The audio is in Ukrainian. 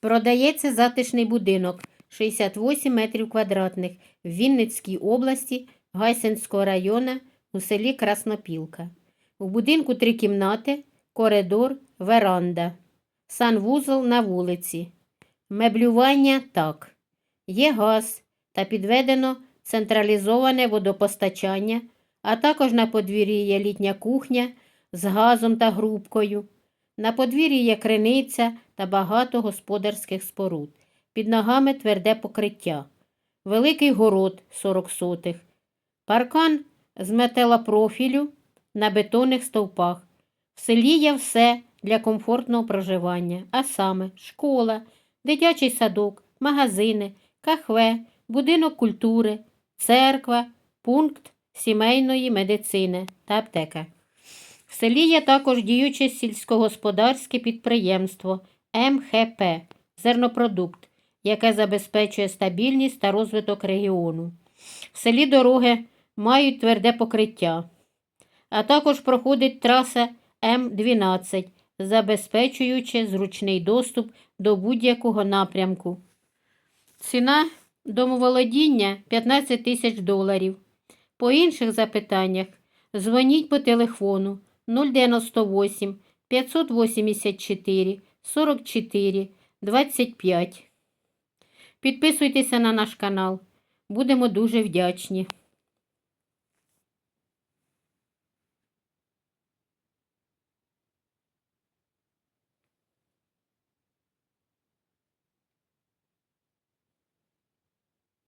Продається затишний будинок 68 метрів квадратних в Вінницькій області Гайсинського району у селі Краснопілка. У будинку три кімнати, коридор, веранда, санвузол на вулиці. Меблювання так. Є газ та підведено централізоване водопостачання, а також на подвір'ї є літня кухня з газом та грубкою. На подвір'ї є криниця та багато господарських споруд. Під ногами тверде покриття. Великий город 40 сотих. Паркан з металопрофілю на бетонних стовпах. В селі є все для комфортного проживання, а саме школа, дитячий садок, магазини, кахве, будинок культури, церква, пункт сімейної медицини та аптека. В селі є також діюче сільськогосподарське підприємство МХП Зернопродукт, яке забезпечує стабільність та розвиток регіону. В селі дороги мають тверде покриття, а також проходить траса М12, забезпечуючи зручний доступ до будь-якого напрямку. Ціна домоволодіння 15 тисяч доларів. По інших запитаннях дзвоніть по телефону 098 584 44 25. Підписуйтеся на наш канал. Будемо дуже вдячні.